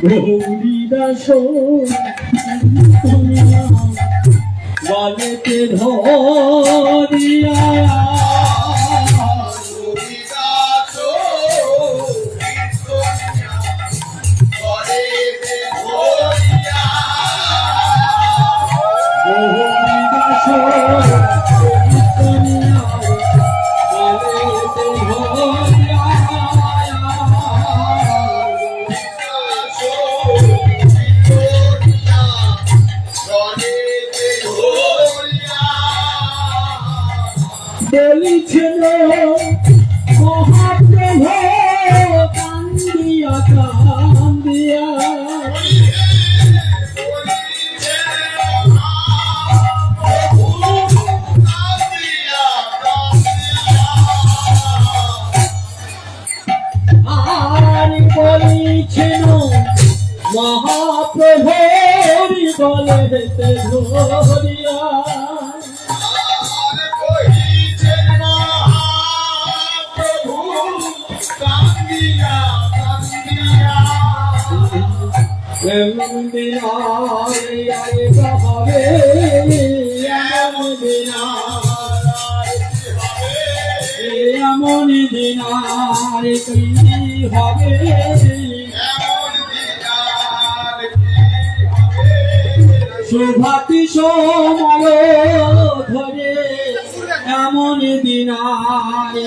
গৌরী দাস বলেতে ধরিয়া বলিছিল মহাপ্রভ কান্দিয়া কান্দিয়া। আর বলিছিল মহাপ্রভুর বলে ধরিয়া। দিনারে আরে বাবারে এমন দিনারে কি হবে শুভাতি সময় ধরে এমন দিনারে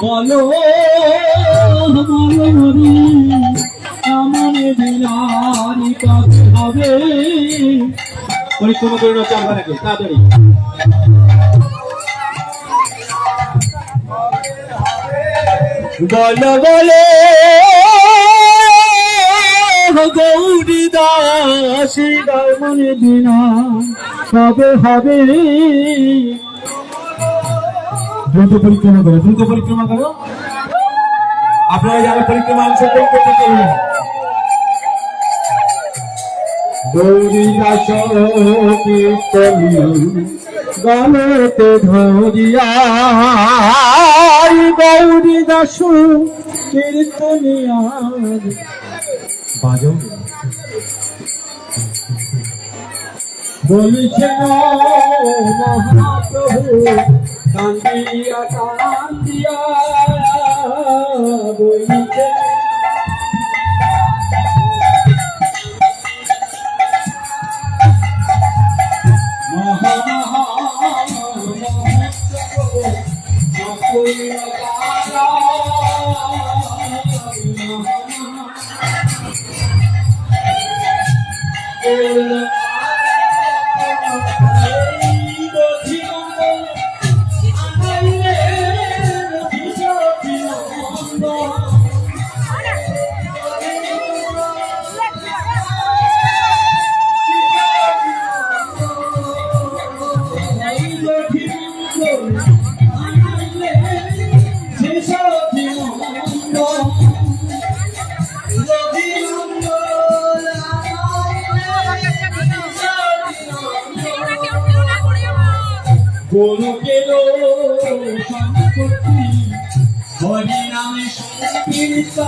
বলো এমন আর কবে হবে। পরিক্রমা করে রয়েছে আমরা নাকি তাড়াতাড়ি। বল বলে গৌরী দাসী মনে দিনা কবে হবে। দ্রুত পরিক্রমা করো, দ্রুত পরিক্রমা করো। আপনারা যারা পরিক্রমা অংশগ্রহণ করতে কীর্তনী গলতে ধরিয়া গৌরী দাস কীর্তনিয়ার বাজো। বলি কেন মহাপ্রভু কান্দিয়া কান্দিয়া বলি কেন Oh, গোলকের সম্পত্তি হরি নামে সংকীর্তনে